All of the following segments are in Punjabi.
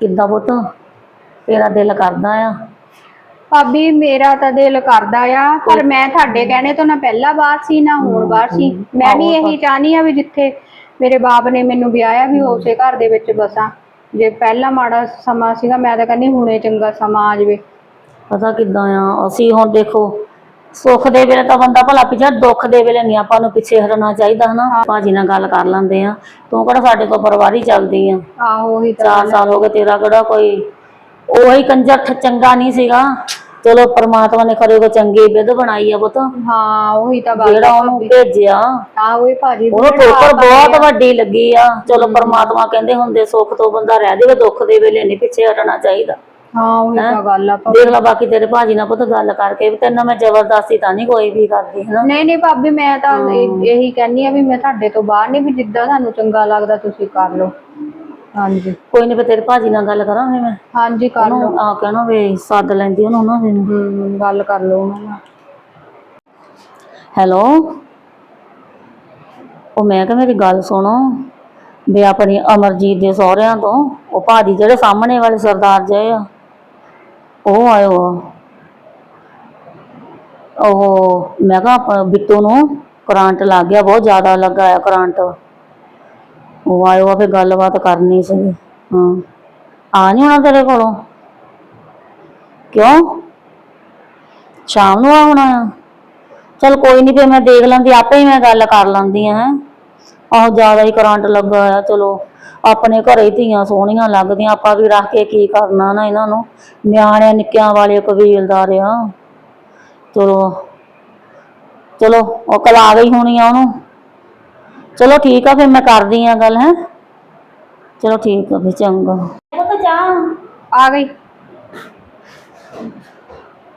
ਕਿੱਦਾਂ ਪੁੱਤ? ਤੇਰਾ ਦਿਲ ਕਰਦਾ ਆ? ਭਾਬੀ ਮੇਰਾ ਤਾਂ ਦਿਲ ਕਰਦਾ ਆ ਪਰ ਮੈਂ ਤੁਹਾਡੇ ਕਹਿਣੇ ਤੋਂ ਨਾ ਪਹਿਲਾਂ ਬਾਹਰ ਸੀ ਨਾ ਹੁਣ ਬਾਹਰ ਸੀ। ਮੈਂ ਵੀ ਇਹੀ ਚਾਹਨੀ ਆ ਵੀ ਜਿੱਥੇ ਮੇਰੇ ਬਾਪ ਨੇ ਮੈਨੂੰ ਵਿਆਹਿਆ ਵੀ ਉਸੇ ਘਰ ਦੇ ਵਿੱਚ ਬਸਾਂ। ਜੇ ਪਹਿਲਾਂ ਮਾੜਾ ਸਮਾਂ ਸੀਗਾ ਮੈਂ ਤਾਂ ਕਹਿੰਦੀ ਹੁਣੇ ਚੰਗਾ ਸਮਾਂ ਆ ਜਾਵੇ। ਪਤਾ ਕਿੱਦਾਂ ਆ? ਅਸੀਂ ਹੁਣ ਦੇਖੋ ਸੁੱਖ ਦੇ ਵੇਲੇ ਤਾਂ ਬੰਦਾ ਭਲਾ ਪਿੱਛੇ ਦੁੱਖ ਦੇ ਵੇਲੇ ਨਹੀਂ ਆਪਾਂ ਨੂੰ ਪਿੱਛੇ ਹਟਣਾ ਚਾਹੀਦਾ ਹਨਾ? ਭਾਜੀ ਨਾਲ ਗੱਲ ਕਰ ਲੈਂਦੇ ਆ। ਤੂੰ ਕਿਹੜਾ ਸਾਡੇ ਤੋਂ ਪਰਿਵਾਰੀ ਚੱਲਦੀ ਆ? ਆਹੋ ਉਹੀ ਤਾਂ ਚਾਰ ਸਾਲ ਹੋ ਗਏ ਤੇਰਾ ਕਿਹੜਾ ਕੋਈ ਉਹੀ ਕੰਜਰ ਚੰਗਾ ਨਹੀਂ ਸੀਗਾ। ਚਲੋ ਪ੍ਰਮਾਤਮਾ ਨੇ ਕਰੇ ਕੋ ਚੰਗੀ ਵਿਧ ਬਣਾਈ ਆ ਪੁੱਤ। ਹਾਂ ਉਹੀ ਤਾਂ ਗੱਲ ਜਿਹੜਾ ਉਹਨੂੰ ਭੇਜਿਆ ਆ ਉਹੀ ਭਾਜੀ ਉਹਨੂੰ ਠੋਕਰ ਬਹੁਤ ਵੱਡੀ ਲੱਗੀ ਆ। ਚਲੋ ਪ੍ਰਮਾਤਮਾ ਕਹਿੰਦੇ ਹੁੰਦੇ ਸੁੱਖ ਤੋਂ ਬੰਦਾ ਰਹਿ ਦੇਵੇ ਦੁੱਖ ਦੇ ਵੇਲੇ ਨਹੀਂ ਪਿੱਛੇ ਹਟਣਾ ਚਾਹੀਦਾ। ਹਾਂ ਉਹੀ ਤਾਂ ਗੱਲ ਆ ਭਾਬੀ। ਦੇਖ ਲਾ ਬਾਕੀ ਤੇਰੇ ਭਾਜੀ ਨਾਲ ਪੁੱਤ ਗੱਲ ਕਰਕੇ ਵੀ ਮੈਂ ਜ਼ਬਰਦਸਤੀ ਤਾਂ ਨਹੀਂ ਕੋਈ ਵੀ ਕਰਦੀ ਹਨਾ? ਨਹੀਂ ਨਹੀਂ ਭਾਬੀ ਮੈਂ ਤਾਂ ਇਹ- ਇਹੀ ਕਹਿੰਨੀ ਆ ਵੀ ਮੈਂ ਤੁਹਾਡੇ ਤੋਂ ਬਾਹਰ ਨਹੀਂ ਵੀ ਜਿੱਦਾਂ ਤੁਹਾਨੂੰ ਚੰਗਾ ਲੱਗਦਾ ਤੁਸੀਂ ਕਰ ਲਓ। ਹਾਂਜੀ। ਕੋਈ ਨਹੀਂ ਫਿਰ ਤੇਰੇ ਭਾਜੀ ਨਾਲ ਗੱਲ ਕਰਾਂਗੇ ਮੈਂ। ਹਾਂਜੀ ਕਰ ਲਓ। ਉਹਨੂੰ ਆ ਕਹਿਣਾ ਵੀ ਸੱਦ ਲੈਂਦੀ ਉਹਨੂੰ ਉਹਨਾਂ ਦੇ ਹਮ, ਗੱਲ ਕਰ ਲਓ ਉਹਨਾਂ ਨਾਲ। ਹੈਲੋ? ਉਹ ਮੈਂ ਕਿਹਾ ਮੇਰੀ ਗੱਲ ਸੁਣੋ ਵੀ ਆਪਣੀ ਅਮਰਜੀਤ ਦੇ ਸਹੁਰਿਆਂ ਤੋਂ ਉਹ ਭਾਜੀ ਜਿਹੜੇ ਸਾਹਮਣੇ ਵਾਲੇ ਸਰਦਾਰ ਜਏ ਆ। ਉਹ ਆਇਓ। ਆ ਉਹ ਮੈਂ ਕਿਹਾ ਬਿੱਟੂ ਨੂੰ ਕਰੰਟ ਲੱਗ ਗਿਆ, ਬਹੁਤ ਜ਼ਿਆਦਾ ਲੱਗਾ ਆ ਕਰੰਟ। ਉਹ ਆਇਓ ਆ ਗੱਲਬਾਤ ਕਰਨੀ ਸੀ। ਹਾਂ। ਆ ਨਹੀਂ ਹੋਣਾ ਤੇਰੇ ਕੋਲੋਂ? ਕਿਉਂ? ਸ਼ਾਮ ਨੂੰ ਆਉਣਾ ਆ। ਚਲ ਕੋਈ ਨਹੀਂ ਫਿਰ ਮੈਂ ਦੇਖ ਲੈਂਦੀ, ਆਪੇ ਹੀ ਮੈਂ ਗੱਲ ਕਰ ਲੈਂਦੀ ਆ, ਹੈ। ਆਹੋ, ਜ਼ਿਆਦਾ ਹੀ ਕਰੰਟ ਲੱਗਾ ਆ ਚਲੋ। ਆਪਣੇ ਘਰੇ ਧੀਆਂ ਸੋਹਣੀਆਂ ਲੱਗਦੀਆਂ ਆਪਾਂ ਵੀ ਰੱਖ ਕੇ ਕੀ ਕਰਨਾ ਨਾ ਇਹਨਾਂ ਨੂੰ? ਨਿਆਣਿਆਂ ਨਿੱਕਿਆਂ ਵਾਲੇ ਕਬੀਲਦਾਰ ਆ। ਚਲੋ ਚਲੋ ਉਹ ਕੱਲ ਆ ਗਈ ਹੋਣੀ ਆ ਉਹਨੂੰ। ਚਲੋ ਠੀਕ ਆ ਫਿਰ ਮੈਂ ਕਰਦੀ ਆ ਗੱਲ ਹੈ? ਚਲੋ ਠੀਕ ਆ ਫਿਰ ਚੰਗਾ। ਉਹ ਤਾਂ ਚਾਹ। ਆ ਗਈ।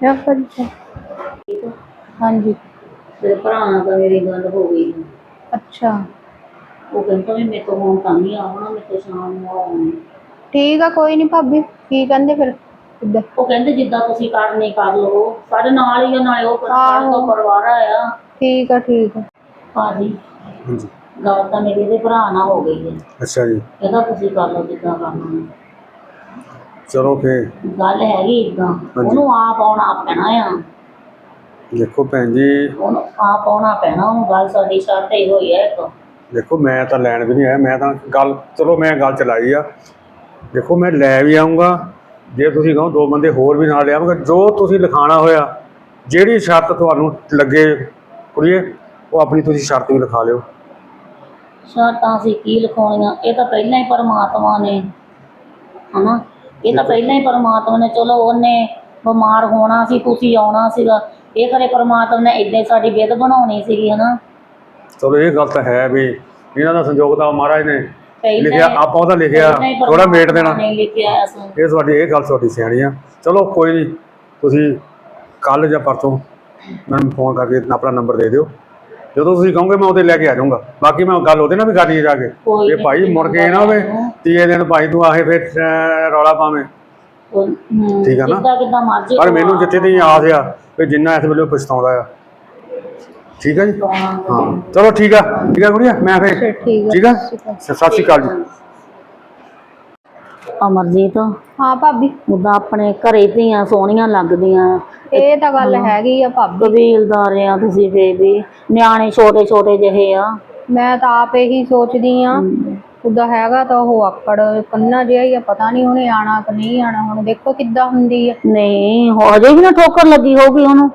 ਯਾ ਫਿਰ ਹਾਂਜੀ। ਤੇਰੇ ਭਰਾ ਨਾਲ ਤਾਂ ਮੇਰੀ ਗੱਲ ਹੋ ਗਈ। ਅੱਛਾ। ਉਹ ਕਹਿੰਦਾ ਵੀ ਮੇਰੇ ਤੋਂ ਹੁਣ ਤਾਂ ਨਹੀਂ ਆਉਣਾ ਮੇਰੇ ਤੋਂ ਸ਼ਾਮ ਨੂੰ ਆਉਣਾ ਠੀਕ ਆ ਕੋਈ ਨਹੀਂ ਭਾਬੀ ਕੀ ਕਹਿੰਦੇ ਫਿਰ? ਕਿੱਦਾਂ? ਉਹ ਕਹਿੰਦੇ ਜਿੱਦਾਂ ਤੁਸੀਂ ਕਰਨੀ ਕਰ ਲਓ ਸਾਡੇ ਨਾਲ ਹੀ ਆ ਨਾਲੇ ਉਹ ਪਰਿਵਾਰ ਤੋਂ ਪਰਿਵਾਰ ਆਇਆ। ਠੀਕ ਆ ਠੀਕ ਆ। ਭਾਜੀ ਹਾਂਜੀ। ਗੱਲ ਤਾਂ ਮੇਰੇ ਦੇ ਭਰਾ ਨਾਲ ਹੋ ਗਈ ਹੈ। ਅੱਛਾ ਜੀ। ਕਹਿੰਦਾ ਤੁਸੀਂ ਕਰ ਲਓ ਜਿੱਦਾਂ ਕਰਨਾ ਚਲੋ ਫੇ ਗੱਲ ਹੈਗੀ ਇਦਾਂ ਉਹਨੂੰ ਆਪ ਆਉਣਾ ਪੈਣਾ ਆ। ਦੇਖੋ ਭੈਣ ਜੀ। ਉਹਨੂੰ ਆਪ ਆਉਣਾ ਪੈਣਾ ਉਹਨੂੰ ਗੱਲ ਸਾਡੀ ਸ਼ਰਤ ਹੀ ਹੋਈ ਹੈ ਇੱਕ। ਦੇਖੋ ਮੈਂ ਤਾਂ ਲੈਣ ਵੀ ਨਹੀਂ ਆਇਆ ਮੈਂ ਤਾਂ ਗੱਲ ਚਲੋ ਮੈਂ ਗੱਲ ਚਲਾਈ ਆ। ਦੇਖੋ ਮੈਂ ਲੈ ਵੀ ਆਉਂਗਾ ਜੇ ਤੁਸੀਂ ਕਹੋ ਦੋ ਬੰਦੇ ਹੋਰ ਵੀ ਨਾਲ ਲਿਆਵਾਂਗਾ ਜੋ ਤੁਸੀਂ ਲਿਖਾਣਾ ਹੋਇਆ ਜਿਹੜੀ ਸ਼ਰਤ ਤੁਹਾਨੂੰ ਲੱਗੇ ਕੁੜੀਏ ਉਹ ਆਪਣੀ ਤੁਸੀਂ ਸ਼ਰਤ ਵੀ ਲਿਖਾ ਲਿਓ। ਸ਼ਰਤਾਂ ਸੀ ਕੀ ਲਿਖਾਉਣੀਆਂ? ਇਹ ਤਾਂ ਪਹਿਲਾਂ ਹੀ ਪਰਮਾਤਮਾ ਨੇ ਹਨਾ? ਇਹ ਤਾਂ ਪਹਿਲਾਂ ਹੀ ਪਰਮਾਤਮਾ ਨੇ। ਚਲੋ ਉਹਨੇ ਬਿਮਾਰ ਹੋਣਾ ਸੀ ਤੁਸੀਂ ਆਉਣਾ ਸੀਗਾ। ਇਹ ਕਰੇ ਪਰਮਾਤਮਾ ਨੇ ਇਦਾਂ ਸਾਡੀ ਵਿਧ ਬਣਾਉਣੀ ਸੀਗੀ ਹਨਾ? ਚਲੋ ਇਹ ਗੱਲ ਤਾਂ ਹੈ ਵੀ ਇਹਨਾਂ ਦਾ ਸੰਯੋਗ ਤਾਂ ਮਹਾਰਾਜ ਨੇ ਲਿਖਿਆ ਆਪਾਂ ਉਹਦਾ ਲਿਖਿਆ ਥੋੜਾ ਮੇਟ ਦੇਣਾ। ਇਹ ਤੁਹਾਡੀ ਇਹ ਗੱਲ ਤੁਹਾਡੀ ਸਿਆਣੀ ਆ। ਚਲੋ ਕੋਈ ਨਹੀਂ ਤੁਸੀਂ ਕੱਲ ਜਾਂ ਪਰਸੋਂ ਮੈਨੂੰ ਫੋਨ ਕਰਕੇ ਆਪਣਾ ਨੰਬਰ ਦੇ ਦਿਓ। ਜਦੋਂ ਤੁਸੀਂ ਕਹੋਗੇ ਮੈਂ ਉਹਦੇ ਲੈ ਕੇ ਆ ਜਾਊਂਗਾ। ਬਾਕੀ ਮੈਂ ਗੱਲ ਉਹਦੇ ਨਾਲ ਵੀ ਕਰਨੀ ਜਾ ਕੇ। ਇਹ ਭਾਈ ਮੁੜ ਕੇ ਨਾ ਹੋਵੇ ਤੀਏ ਦਿਨ ਭਾਈ ਤੂੰ ਆਹੇ ਫਿਰ ਰੌਲਾ ਪਾਵੇਂ। ਠੀਕ ਆ ਨਾ? ਪਰ ਮੈਨੂੰ ਜਿੱਥੇ ਦੀ ਆਸ ਆ ਵੀ ਜਿੰਨਾ ਇਸ ਵੇਲੇ ਪਛਤਾਉਂਦਾ ਆ। ਠੀਕ ਆ ਜੀ? ਹਾਂ। ਚਲੋ ਠੀਕ ਆ। ਠੀਕ ਆ ਗੁੜੀਆ? ਮੈਂ ਫਿਰ ਠੀਕ ਆ। ਠੀਕ ਆ? ਸਤਿ ਸ਼੍ਰੀ ਅਕਾਲ। ਜੀ। ਅਮਰਜੀਤ? ਹਾਂ ਭਾਬੀ। ਉਦਾਂ ਆਪਣੇ ਘਰੇ ਧੀਆਂ ਸੋਹਣੀਆਂ ਲੱਗਦੀਆਂ। ਇਹ ਤਾਂ ਗੱਲ ਹੈਗੀ ਆ ਭਾਬੀ। ਕਬੀਲਦਾਰ ਆ ਤੁਸੀਂ ਫੇਰ ਵੀ। ਨਿਆਣੇ ਛੋਟੇ ਛੋਟੇ ਜਿਹੇ ਆ। ਮੈਂ ਤਾਂ ਆਪ ਇਹੀ ਸੋਚਦੀ ਆ। ਉਹਦਾ ਹੈਗਾ ਤਾਂ ਉਹ ਆਕੜ ਕੰਨਾ ਜਿਹਾ ਹੀ ਆ ਪਤਾ ਨਹੀਂ ਉਹਨੇ ਆਣਾ ਕਿ ਨਹੀਂ ਆਣਾ ਹੁਣ ਦੇਖੋ ਕਿੱਦਾਂ ਹੁੰਦੀ ਆ। ਨਹੀਂ ਹੋ ਵੀ ਨਾ ਠੋਕਰ ਲੱਗੀ ਹੋਊਗੀ ਉਹਨੂੰ।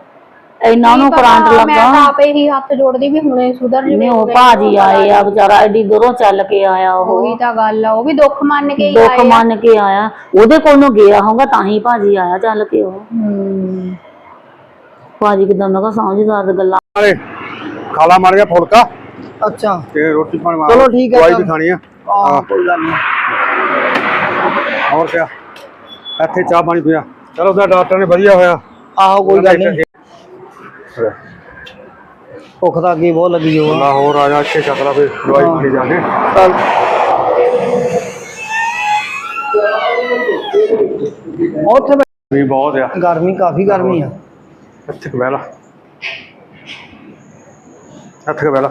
ਇੰਨਾ ਉਹਨੂੰ ਕਰੰਟ ਮੈਂ ਲੱਗਾ। ਤਾਂ ਆਪ ਇਹੀ ਹੱਥ ਜੋੜਦੀ ਵੀ ਹੁਣੇ ਸੁਧਰ ਨਹੀਂ ਜਵੇ ਉਹ ਭਾਜੀ ਆਏ ਆ ਵਿਚਾਰਾ ਐਡੀ ਦੂਰੋਂ ਚੱਲ ਕੇ ਆਇਆ ਉਹ। ਉਹੀ ਤਾਂ ਗੱਲ ਆ ਉਹ ਵੀ ਦੁੱਖ ਮੰਨ ਕੇ ਹੀ ਦੁੱਖ ਆਏ ਆ। ਮੰਨ ਕੇ ਆਇਆ। ਉਹਦੇ ਕੋਲ ਨੂੰ ਗਿਆ ਹੋਊਗਾ ਤਾਂ ਹੀ ਭਾਜੀ ਆਇਆ ਚੱਲ ਕੇ ਉਹ। ਹਮ, ਭਾਜੀ ਕਿਦਾਂ ਮੈਂ ਕਿਹਾ ਸਮਝਦਾਰ ਗੱਲਾਂ। ਨਾਲੇ ਖਾਲਾ ਮਾਰ ਗਿਆ ਫੁਲਕਾ ਅੱਛਾ। ਤੇ ਰੋਟੀ ਪਾਣੀ ਮਾਰ ਚਲੋ ਠੀਕ ਹੈ ਦਵਾਈ। ਵੀ ਖਾਣੀ ਆ। ਆ ਕੋਈ ਗੱਲ ਨਹੀਂ। ਹੋਰ ਕਿਆ? ਇੱਥੇ ਚਾਹ ਪਾਣੀ ਪਿਆ। ਚਲੋ ਉਹਦਾ ਡਾਕਟਰ ਨੇ ਵਧੀਆ ਹੋਇਆ। ਆਹੋ ਕੋਈ ਗੱਲ ਨਹੀਂ। ਨਹੀਂ ਭੁੱਖ ਤਾਂ ਅੱਗੇ ਬਹੁਤ ਲੱਗੀ ਹੋ ਅੱਲਾ ਹੋਰ ਆ ਜਾ ਇੱਥੇ ਚੱਕਰਾ ਫਿਰ ਦਵਾਈ ਪਾਣੀ ਜਾ ਕੇ। ਚੱਲ। ਉੱਥੇ ਬੈ- ਵੀ ਬਹੁਤ ਆ। ਗਰਮੀ ਕਾਫੀ ਗਰਮੀ ਆ। ਇੱਥੇ ਕੁ ਬਹਿ ਲਾ। ਇੱਥੇ ਕੁ ਬਹਿ ਲਾ।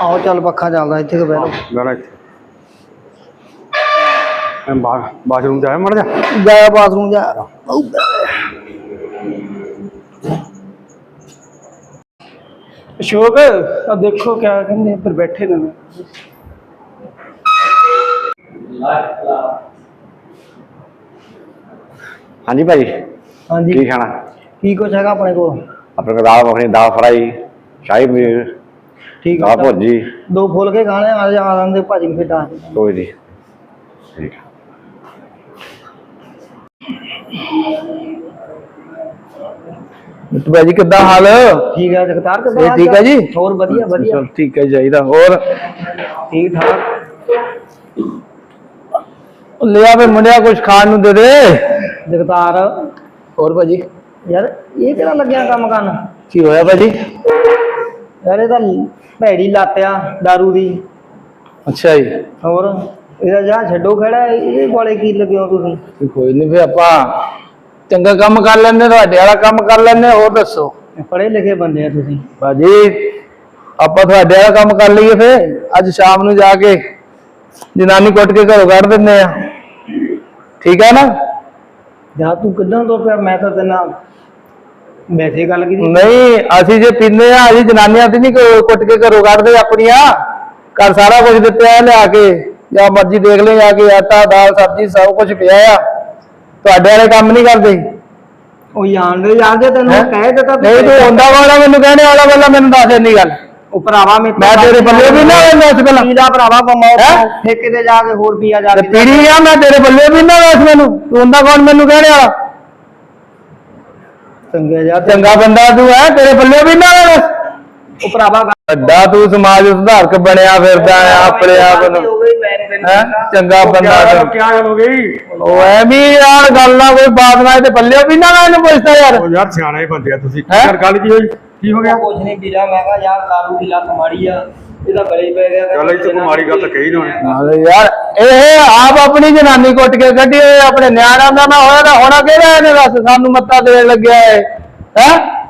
ਆਓ ਚੱਲ ਪੱਖਾ ਚੱਲਦਾ ਇੱਥੇ ਕਿ ਬਹਿ ਲਓ। ਬਹਿ ਲਾ ਇੱਥੇ। ਮੈਂ ਬਾਹਰ ਬਾਥਰੂਮ ਚ ਆਇਆ ਮੜ ਜਾ। ਜਾ ਬਾਥਰੂਮ ਜਾ। ਅਸ਼ੋਕ ਆ ਦੇਖੋ ਕਿਆ ਕਹਿੰਦੇ ਇੱਧਰ ਬੈਠੇ ਨੇ। ਹਾਂਜੀ ਭਾਜੀ ਹਾਂਜੀ। ਕੀ ਖਾਣਾ? ਕੀ ਕੁਛ ਹੈਗਾ ਆਪਣੇ ਕੋਲ? ਆਪਣੇ ਕੋਲ ਦਾਲ ਮੱਖਣੀ ਦਾਲ ਫਰਾਈ ਸ਼ਾਹੀ ਪਨੀਰ ਠੀਕ ਦਾਲ ਭੁਰਜੀ। ਦੋ ਫੁੱਲ ਕੇ ਖਾਣੇ ਆ ਜਾ ਆਨੰਦ ਦੇ ਭਾਜੀ ਨੂੰ ਫਿਰ ਦੱਸ ਦਿੰਦਾ। ਕੋਈ ਨਹੀਂ ਠੀਕ ਆ। ਮਿੱਟੂ ਭਾਜੀ ਕਿੱਦਾਂ ਹਾਲ? ਠੀਕ ਹੈ ਜਗਤਾਰ ਕਿਦਾਂ ਠੀਕ ਹੈ ਜੀ? ਹੋਰ ਵਧੀਆ ਵਧੀਆ। ਚਲ ਠੀਕ ਹੈ ਚਾਹੀਦਾ ਹੋਰ? ਠੀਕ ਠਾਕ। ਲਿਆ ਵੇ ਮੁੰਡਿਆ ਕੁਝ ਖਾਣ ਨੂੰ ਦੇ ਦੇ। ਜਗਤਾਰ। ਹੋਰ ਭਾਜੀ? ਯਾਰ ਇਹ ਕਿਹੜਾ ਲੱਗਿਆ ਕੰਮ ਕਰਨ? ਕੀ ਹੋਇਆ ਭਾਜੀ? ਯਾਰ ਇਹ ਤਾਂ ਭੈੜੀ ਲਾਤਿਆ दारू ਦੀ। ਅੱਛਾ ਜੀ। ਹੋਰ ਇਹਦਾ ਜਾਂ ਛੱਡੋ ਖੜਾ ਇਹ ਵਾਲੇ ਕੀ ਲੱਗਿਓ ਤੁਸੀਂ? ਕੋਈ ਨਹੀਂ ਫੇ ਆਪਾਂ ਚੰਗਾ ਕੰਮ ਕਰ ਲੈਂਦੇ ਤੁਹਾਡੇ ਵਾਲਾ ਕੰਮ ਕਰ ਲੈਂਦੇ ਹੋਰ ਦੱਸੋ। ਪੜ੍ਹੇ ਲਿਖੇ ਬੰਦੇ ਆ ਤੁਸੀਂ। ਭਾਜੀ ਆਪਾਂ ਤੁਹਾਡੇ ਵਾਲਾ ਕੰਮ ਕਰ ਲਈਏ ਫੇ ਅੱਜ ਸ਼ਾਮ ਨੂੰ ਜਾ ਕੇ ਜਨਾਨੀ ਕੁੱਟ ਕੇ ਘਰੋਂ ਕੱਢ ਦਿੰਦੇ ਆ। ਠੀਕ ਹੈ ਨਾ? ਜਾਂ ਤੂੰ ਕਿੱਦਾਂ ਤੋਂ ਪਿਆ? ਮੈਂ ਤਾਂ ਤੇਨਾਂ ਵੈਸੇ ਗੱਲ ਕੀਤੀ। ਨਹੀਂ ਅਸੀਂ ਜੇ ਪੀਂਦੇ ਆ ਅਸੀਂ ਜਨਾਨੀਆਂ ਤੇ ਨਹੀਂ ਕੁੱਟ ਕੇ ਘਰੋਂ ਕੱਢਦੇ ਆਪਣੀਆਂ। ਘਰ ਸਾਰਾ ਕੁਝ ਦਿੱਤਾ ਹੈ ਲਿਆ ਕੇ ਜਾਂ ਮਰਜ਼ੀ ਦੇਖ ਲੈ ਜਾ ਕੇ ਆਟਾ ਦਾਲ ਸਬਜ਼ੀ ਸਭ ਕੁਝ ਪਿਆ ਆ। ਤੁਹਾਡੇ ਵਾਲੇ ਕੰਮ ਨਹੀਂ ਕਰਦੇ। ਉਹ ਜਾਣਦੇ ਜਾਣਦੇ ਤੈਨੂੰ ਹੈਂ? ਕਹਿ ਦਿੱਤਾ ਤੂੰ ਨਹੀਂ ਤੂੰ ਹੁੰਦਾ ਵਾਲਾ ਮੈਨੂੰ ਕਹਿਣੇ ਵਾਲਾ ਵਾਲਾ ਮੈਨੂੰ ਦੱਸ ਇੰਨੀ ਗੱਲ। ਉਹ ਭਰਾਵਾ ਮੈਂ ਮੈਂ ਤੇਰੇ ਪੱਲੇ ਵੀ ਨਾ ਰਹਿੰਦਾ ਉਸ ਪਹਿਲਾਂ। ਪੀਲਾ ਭਰਾਵਾ ਕਮਾਓ ਹੈਂ? ਠੇਕੇ ਤੇ ਜਾ ਕੇ ਹੋਰ ਪੀਆ ਜਾ ਤੇ ਕੇ। ਪੀੜੀ ਆ ਮੈਂ ਤੇਰੇ ਪੱਲੇ ਵੀ ਨਾ ਦੱਸ ਮੈਨੂੰ। ਤੂੰ ਹੁੰਦਾ ਕੌਣ ਮੈਨੂੰ ਕਹਿਣੇ ਵਾਲਾ? ਚੰਗੇ ਜਾ ਚੰਗਾ ਬੰਦਾ ਤੂੰ ਹੈ ਤੇਰੇ ਪੱਲੇ ਵੀ ਨਾ ਦੱਸ ਉਹ ਭਰਾਵਾ ਵੱਡਾ ਤੂੰ ਸਮਾਜ ਸੁਧਾਰਕ ਬਣਿਆ ਫਿਰਦਾ ਆ ਆਪਣੇ ਆਪ ਨੂੰ। ਹੈ? ਚੰਗਾ ਬੰਦਾ ਕਿਆ ਤੂੰ ਗੱਲ- ਕਿਆ ਗੱਲ ਹੋ ਗਈ? ਉਹ ਐਵੇਂ ਹੀ ਯਾਰ ਗੱਲ ਨਾ ਕੋਈ ਬਾਤ ਨਾ ਤੇ ਪੱਲੇ ਵੀ ਨਾ ਇਹਨੂੰ ਪੁੱਛਦਾ ਯਾਰ। ਉਹ ਯਾਰ ਸਿਆਣੇ ਬੰਦੇ ਆ ਤੁਸੀਂ। ਹੈਂ? ਯਾਰ ਗੱਲ ਕੀ ਹੋਈ? ਕੀ ਹੋ ਗਿਆ? ਕੁਝ ਨਹੀਂ ਪੀਲਾ ਮੈਂ ਕਿਹਾ ਯਾਰ ਦਾਰੂ ਦੀ ਲੱਤ ਮਾੜੀ ਆ। ਇਹਦਾ ਗਲੇ ਪੈ ਗਿਆ। ਚੱਲ ਇੱਥੇ ਕੋਈ ਮਾੜੀ ਗੱਲ ਤਾਂ ਕਹੀ ਨਾ ਉਹਨੇ। ਨਾਲੇ ਯਾਰ ਇਹ ਆਪ ਆਪਣੀ ਜਨਾਨੀ ਕੁੱਟ ਕੇ ਕੱਢੀ ਆਪਣੇ ਨਿਆਣਿਆਂ ਦਾ ਨਾ ਹੋਇਆ ਤਾਂ ਹੋਣਾ ਕਿਹੜਾ ਇਹਨੇ ਦੱਸ ਸਾਨੂੰ ਮੱਤਾ ਦੇਣ ਲੱਗਿਆ ਹੈ ਹੈ?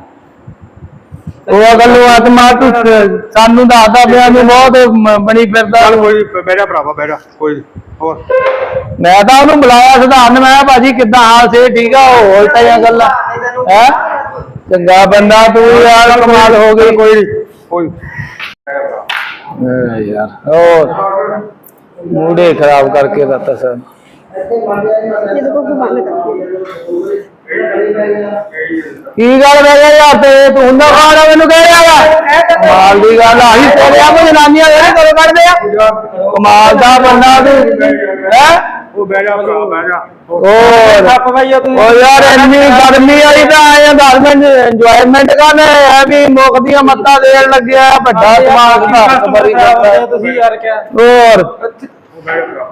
ਉਹ ਗੱਲੋਂ ਆਤਮਾ ਤੂੰ ਸ- ਸਾਨੂੰ ਦੱਸਦਾ ਪਿਆ ਨੂੰ ਬਹੁਤ ਮ- ਬਣੀ ਫਿਰਦਾ। ਚੱਲ ਕੋਈ ਬਹਿ ਜਾ ਭਰਾਵਾ ਬਹਿ ਜਾ ਕੋਈ ਨੀ। ਹੋਰ। ਮੈਂ ਤਾਂ ਉਹਨੂੰ ਬੁਲਾਇਆ ਸਧਾਰਨ ਮੈਂ ਕਿਹਾ ਭਾਜੀ ਕਿੱਦਾਂ ਹਾਲ ਸੇ ਠੀਕ ਆ ਉਹ ਹੋਰ ਤਾਂ ਇਹ ਗੱਲਾਂ। ਹੈ? ਚੰਗਾ ਬੰਦਾ ਤੂੰ ਯਾਰ ਕਮਾਲ ਹੋ ਗਈ। ਕੋਈ ਨੀ, ਕੋਈ ਯਾਰ ਹੋਰ। ਮੂਡੇ ਖਰਾਬ ਕਰਕੇ ਦਿੱਤਾ ਸਰ। ਕੀ ਗੱਲ ਗਿਆ ਯਾਰ ਤੇ ਤੂੰ ਹੁੰਦਾ ਖਾਣਾ ਮੈਨੂੰ ਕਹਿ ਰਿਹਾ ਵਾ। ਕਮਾਲ ਦੀ ਗੱਲ ਆਹੀ ਤੇਰੇ ਆਪ ਜਨਾਨੀਆਂ ਜਿਹੜੇ ਕਦੋਂ ਕੱਢਦੇ ਆ। ਕਮਾਲ ਦਾ ਬੰਦਾ ਤੂੰ। ਹੈ? ਉਹ ਬਹਿ ਜਾ ਭਰਾ ਬਹਿ ਜਾ। ਹੋਰ। ਉਹ ਯਾਰ ਇੰਨੀ ਗਰਮੀ ਆਈ ਤਾਂ ਆਏ ਆ ਦਰਮਨ ਇੰਜੋਇਮੈਂਟ ਕਰਨੇ ਐ ਵੀ ਮੁੱਖ ਦੀਆਂ ਮੱਤਾਂ ਦੇਣ ਲੱਗਿਆ ਵੱਡਾ ਦਿਮਾਗ ਦਾ। ਬੜੀ ਕਰਦਾ ਤੁਸੀਂ ਯਾਰ ਕਿਆ। ਹੋਰ। ਉਹ ਬਹਿ ਜਾ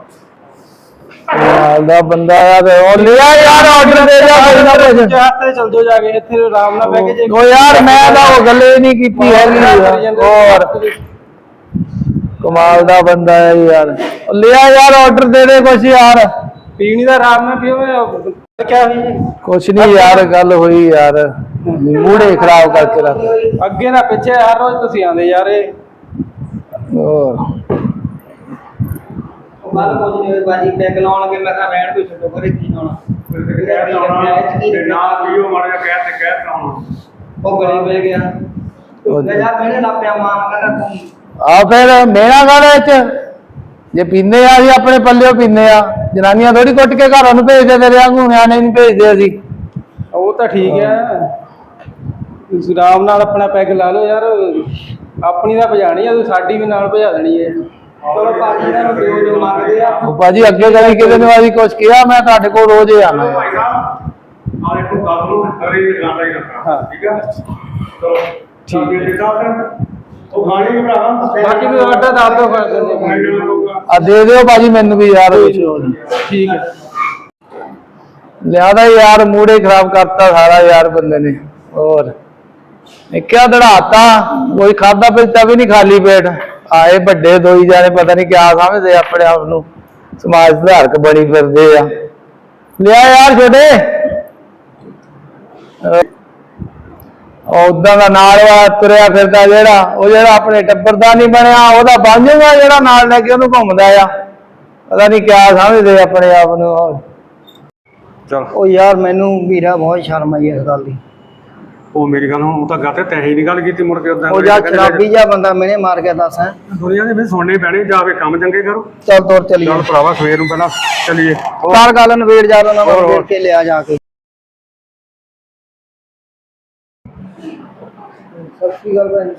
ਭਰਾ ਕਮਾਲ ਦਾ ਬੰਦਾ ਆ ਤੇ ਉਹ ਲਿਆ ਯਾਰ ਆਰਡਰ ਦੇ ਜਾ ਕੋਈ ਨਾ ਕੁਝ ਤੇ ਚਲ ਜਾ ਕੇ ਇੱਥੇ ਆਰਾਮ ਨਾਲ ਬਹਿ ਕੇ ਉਹ ਯਾਰ ਮੈਂ ਤਾਂ ਉਹ ਗੱਲੇ ਨਹੀਂ ਕੀਤੀ ਹੈਗੀ ਹੋਰ। ਕਮਾਲ ਦਾ ਬੰਦਾ ਹੈ ਯਾਰ। ਉਹ ਲਿਆ ਯਾਰ ਆਰਡਰ ਦੇ ਦੇ ਕੁਛ ਯਾਰ। ਪੀਣੀ ਦਾ ਆਰਾਮ ਨਾਲ ਪੀਓ ਕਿਆ ਹੋਈ ਕੁਛ ਨਹੀਂ ਯਾਰ ਗੱਲ ਹੋਈ ਯਾਰ। ਮੂੜੇ ਖਰਾਬ ਕਰਕੇ ਰੱਖ। ਅੱਗੇ ਨਾ ਪਿੱਛੇ ਹਰ ਰੋਜ਼ ਤੁਸੀਂ ਆਉਂਦੇ ਯਾਰ ਇਹ ਹੋਰ। ਗੱਲ ਕੁਝ ਨਹੀਂ ਬਾਜੀ ਪੈਗ ਲਾਉਣ ਲੱਗੇ ਮੈਂ ਕਿਹਾ ਰਹਿਣ ਕੋਈ ਛੱਡੋ ਕਰੇ ਕੀ ਲਾਉਣਾ? ਤੇ ਨਾ ਪੀਓ ਮਾੜਾ ਜਿਹਾ ਕਹਿ ਤੇ ਕਹਿ ਤਾ ਹੁਣ। ਉਹ ਗਲੇ ਪੈ ਗਿਆ। ਉਹ- ਮੈਂ ਜਾ ਮੈਨੇ ਲਾਪਿਆ ਮਾਂ ਕਹਿੰਦਾ ਤੂੰ ਆ ਫਿਰ ਮੇਰਾ ਘਰ ਵਿੱਚ ਜੇ ਪੀਨੇ ਆ ਅਸੀਂ ਆਪਣੇ ਪੱਲਿਓ ਪੀਨੇ ਆ। ਜਨਾਨੀਆਂ ਥੋੜੀ ਕੁੱਟ ਕੇ ਘਰਾਂ ਨੂੰ ਭੇਜਦੇ ਤੇਰੇ ਵਾਂਗੂ ਨਿਆਣੇ ਨਹੀਂ ਭੇਜਦੇ ਅਸੀਂ। ਉਹ ਤਾਂ ਠੀਕ ਹੈ। ਆਰਾਮ ਨਾਲ ਆਪਣਾ ਪੈਗ ਲਾ ਲਓ ਯਾਰ। ਆਪਣੀ ਤਾਂ ਭਜਾਣੀ ਆ ਤੂੰ ਸਾਡੀ ਵੀ ਨਾਲ ਭਜਾ ਦੇਣੀ ਹੈ। ਚਲੋ ਭਾਜੀ ਇਹਨਾਂ ਨੂੰ ਦਿਓ ਜੋ ਮੰਗਦੇ ਆ। ਉਹ ਭਾਜੀ ਅੱਗੇ ਕਦੀ ਕਿਤੇ ਨੂੰ ਅਸੀਂ ਕੁਛ ਕਿਹਾ ਮੈਂ ਤੁਹਾਡੇ ਕੋਲ ਰੋਜ਼ ਹੀ ਆਣਾ ਭਾਈ ਸਾਹਿਬ ਆ ਦੇਖੋ ਗੱਲ ਨੂੰ ਦੁਕਾਨ ਦਾ ਹੀ ਰੱਖਣਾ ਠੀਕ ਹੈ ਚਲੋ ਠੀਕ ਹੈ। ਸਾਹਿਬ ਉਹ ਖਾਣੀ ਵੀ ਭਰਾਵਾ। ਬਾਕੀ ਵੀ ਆਰਡਰ ਦੱਸ ਦਿਓ ਕਹੂੰਗਾ ਆ ਦੇ ਦਿਓ ਭਾਜੀ ਮੈਨੂੰ ਵੀ ਯਾਰ ਕੁਛ ਠੀਕ ਹੈ। ਲਿਆਦਾ ਯਾਰ ਮੂੜੇ ਖਰਾਬ ਕਰਤਾ ਸਾਰਾ ਯਾਰ ਬੰਦੇ ਨੇ। ਹੋਰ। ਇਹ ਕਿਆ ਦੜਾਤਾ ਕੋਈ ਖਾਦਾ ਪੀਤਾ ਵੀ ਨਹੀਂ ਖਾਲੀ ਪੇਟ। ਆਏ ਵੱਡੇ ਦੋਈ ਜਾਣੇ ਪਤਾ ਨਹੀਂ ਕਿਆ ਸਮਝਦੇ ਆਪਣੇ ਆਪ ਨੂੰ। ਸਮਾਜ ਸੁਧਾਰਕ ਬਣੀ ਫਿਰਦੇ ਆ। ਲਿਆ ਯਾਰ ਛੋਟੇ। ਉਦਾਂ ਦਾ ਨਾਲ ਵਾ ਤੁਰਿਆ ਫਿਰਦਾ ਜਿਹੜਾ ਉਹ ਜਿਹੜਾ ਆਪਣੇ ਟੱਬਰ ਦਾ ਨਹੀਂ ਬਣਿਆ ਉਹਦਾ ਬਣ ਜਾਊਗਾ ਜਿਹੜਾ ਨਾਲ ਲੈ ਕੇ ਉਹਨੂੰ ਘੁੰਮਦਾ ਆ। ਪਤਾ ਨਹੀਂ ਕਿਆ ਸਮਝਦੇ ਆਪਣੇ ਆਪ ਨੂੰ। ਚਲ। ਉਹ ਯਾਰ ਮੈਨੂੰ ਵੀਰਾ ਬਹੁਤ ਸ਼ਰਮ ਆਈ ਇਸ ਗੱਲ ਦੀ। ਉਹ ਮੇਰੀ ਗੱਲ ਹੁਣ ਉਹ ਤਾਂ ਗੱਲ ਤੇ ਹੀ ਨਹੀਂ ਗੱਲ ਕੀਤੀ ਮੁੜ ਕੇ ਉਦਾਂ ਉਹ ਯਾਰ ਸ਼ਰਾਬੀ ਜਿਹਾ ਬੰਦਾ ਮੈਨੇ ਮਾਰ ਕੇ ਦੱਸ ਹੈ। ਦੁਨੀਆ ਦੇ ਵੀ ਸੁਣਨੇ ਪੈਣੇ ਜਾ ਕੇ ਕੰਮ ਚੰਗੇ ਕਰੋ। ਚੱਲ ਤੋਰ ਚਲੀਏ। ਚੱਲ ਭਰਾਵਾ ਸਵੇਰ ਨੂੰ ਪਹਿਲਾਂ ਚਲੀਏ। ਚਾਰ ਗੱਲ ਨਵੇੜ ਜਾ ਉਹਨਾਂ ਨੂੰ। ਦੇਖ ਕੇ ਲਿਆ ਜਾ ਕੇ। ਸਤਿ ਸ਼੍ਰੀ ਅਕਾਲ ਭੈਣ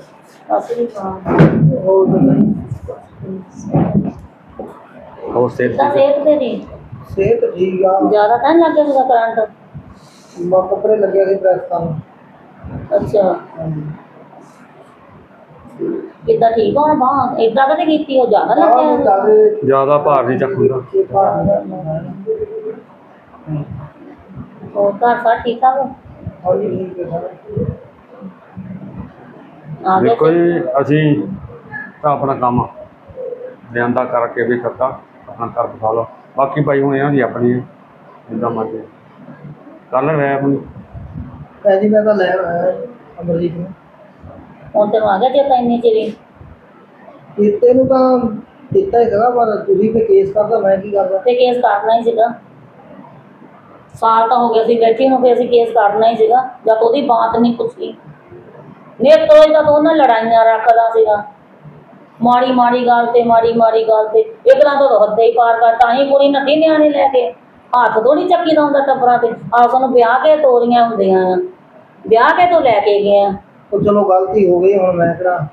ਅਸਲੀ ਤਾਂ ਹੋਰ ਦੱਸੋ? ਹੋਰ ਸੇਤ ਤਾਂ ਸਿਹਤ ਤੇ ਨਹੀਂ। ਸਿਹਤ ਠੀਕ ਆ। ਜ਼ਿਆਦਾ ਤਾਂ ਨਹੀਂ ਲੱਗਿਆ ਸੀਗਾ ਕਰੰਟ। ਮੈਂ ਕੱਪੜੇ ਲੱਗਿਆ ਸੀ ਪ੍ਰੈਸ ਕਰਨ। ਅੱਛਾ। ਕਿੱਦਾਂ ਠੀਕ ਹੋਣਾ ਬਾਹ? ਇਦਾਂ ਕਦੇ ਕੀਤੀ ਉਹ ਜ਼ਿਆਦਾ ਲੱਗਿਆ। ਭਾਰ ਨਹੀਂ ਚੱਕ ਹੁੰਦਾ ਹੋਰ ਘਰ ਸਭ ਠੀਕ ਠਾਕ ਹਾਂਜੀ ਠੀਕ ਹੈ ਸਾਰਾ ਆ ਗਏ ਦੇਖੋ ਜੀ ਅਸੀਂ ਤਾਂ ਆਪਣਾ ਕੰਮ ਲਿਆਂਦਾ ਕਰਕੇ ਵੀ ਕਰਤਾ ਆਪਣਾ ਘਰ ਬਸਾ ਲਓ। ਬਾਕੀ ਭਾਈ ਹੁਣ ਇਹਨਾਂ ਦੀ ਆਪਣੀ ਹੈ ਜਿੱਦਾਂ ਮਰਜ਼ੀ। ਕੱਲ ਰਹਿ ਆਪਣੀ। ਜੀ ਮੈਂ ਤਾਂ ਲੈ ਆਇਆ ਅਮਰਜੀਤ ਨੂੰ। ਹੁਣ ਤੈਨੂੰ ਆ ਗਿਆ ਜੇ ਤਾਂ ਇੰਨੀ ਚਿਰੀ ਕੀਤੇ ਨੂੰ ਤਾਂ ਕੀਤਾ ਹੀ ਸੀਗਾ ਪਰ ਤੁਸੀਂ ਵੀ ਕੇਸ ਕਰਦਾ ਮੈਂ ਕੀ ਕਰਦਾ? ਤੇ ਕੇਸ ਕਰਨਾ ਹੀ ਸੀਗਾ। ਸਾਲ ਤਾਂ ਹੋ ਗਿਆ ਸੀ ਬੈਠੀ ਨੂੰ ਫਿਰ ਅਸੀਂ ਕੇਸ ਕਰਨਾ ਹੀ ਸੀਗਾ। ਜਦ ਉਹਦੀ ਬਾਤ ਨਹੀਂ ਪੁੱਛੀ ਨੇ ਤੋਈ ਤਾਂ ਦੋਨਾਂ ਲੜਾਈਆਂ ਰੱਖਦਾ ਸੀਗਾ। ਮਾੜੀ ਮਾੜੀ ਗੱਲ ਤੇ ਮਾੜੀ ਮਾੜੀ ਗੱਲ ਤੇ। ਇੱਕ ਤਾਂ ਤੋਂ ਹੱਦੇ ਹੀ ਪਾਰ ਕਰ ਤਾਂ ਹੀ ਕੁੜੀ ਨੱਠੀ ਨਿਆਣੇ ਲੈ ਕੇ। ਹੱਥ ਤੋਂ ਨਹੀਂ ਚੱਕੀ ਦਾ ਹੁੰਦਾ ਟੱਬਰਾਂ ਤੇ। ਆ ਸਾਨੂੰ ਵਿਆਹ ਕੇ ਤੋਰੀਆਂ ਹੁੰਦੀਆਂ। ਆ ਵਿਆਹ ਕੇ ਤੋਂ ਲੈ ਕੇ ਗਏ ਆ ਉਹ ਚਲੋ ਗਲਤੀ ਹੋ ਗਈ ਹੁਣ ਮੈਂ ਕਿਹੜਾ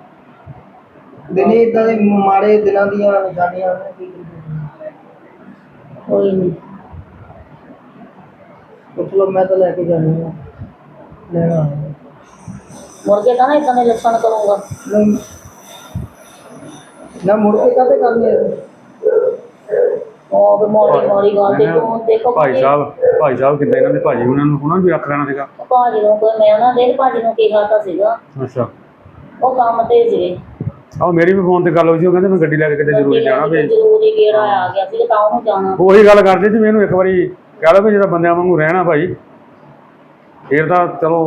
ਦਿਨੇ ਇਦਾਂ ਦੇ ਮਾੜੇ ਦਿਨਾਂ ਦੀਆਂ ਨਿਸ਼ਾਨੀਆਂ ਨੇ ਕੀ ਕਰੀਏ। ਕੋਈ ਨਹੀਂ ਉਹ ਚਲੋ ਮੈਂ ਤਾਂ ਲੈ ਕੇ ਜਾਣੀ ਆ। ਲੈਣਾ। ਹੈ। ਮੁੜ ਕੇ ਤਾਂ ਨਾ ਇਦਾਂ ਦੇ ਲੱਛਣ ਕਰੂੰਗਾ। ਨਹੀਂ ਨਾ ਮੁੜ ਕੇ ਕਾਹਤੇ ਕਰਨੀ ਹੈ ਉਹ ਵੀ ਮੋੜੀ ਮੋੜੀ ਗੱਲ ਤੇ ਤੂੰ ਦੇਖੋ ਭਾਈ ਸਾਹਿਬ ਭਾਈ ਸਾਹਿਬ ਕਿੱਦਾਂ ਇਹਨਾਂ ਦੇ ਭਾਜੀ ਉਹਨਾਂ ਨੂੰ ਉਹਨਾਂ ਨੂੰ ਵੀ ਰੱਖ ਲੈਣਾ ਸੀਗਾ। ਭਾਜੀ ਨੂੰ ਕੋਈ ਮੈਂ ਉਹਨਾਂ ਦੇ ਭਾਜੀ ਨੂੰ ਕਿਹਾ ਤਾਂ ਸੀਗਾ? ਅੱਛਾ। ਉਹ ਕੰਮ ਤੇ ਸੀਗੇ। ਆਹ ਮੇਰੀ ਵੀ ਫੋਨ ਤੇ ਗੱਲ ਹੋਈ ਸੀ ਉਹ ਕਹਿੰਦੇ ਮੈਂ ਗੱਡੀ ਲੈ ਕੇ ਕਿਤੇ ਜ਼ਰੂਰੀ ਜਾਣਾ ਵੀ। ਜ਼ਰੂਰੀ ਗੇੜਾ ਆ ਗਿਆ ਸੀ ਤਾਂ ਉਹਨੂੰ ਜਾਣਾ। ਉਹੀ ਗੱਲ ਕਰਦੇ ਸੀ ਮੈਨੂੰ ਇੱਕ ਵਾਰੀ ਕਹਿ ਲਓ ਵੀ ਜਿਹੜਾ ਬੰਦਿਆਂ ਵਾਂਗੂ ਰਹਿਣਾ ਭਾਈ ਫੇਰ ਤਾਂ ਚਲੋ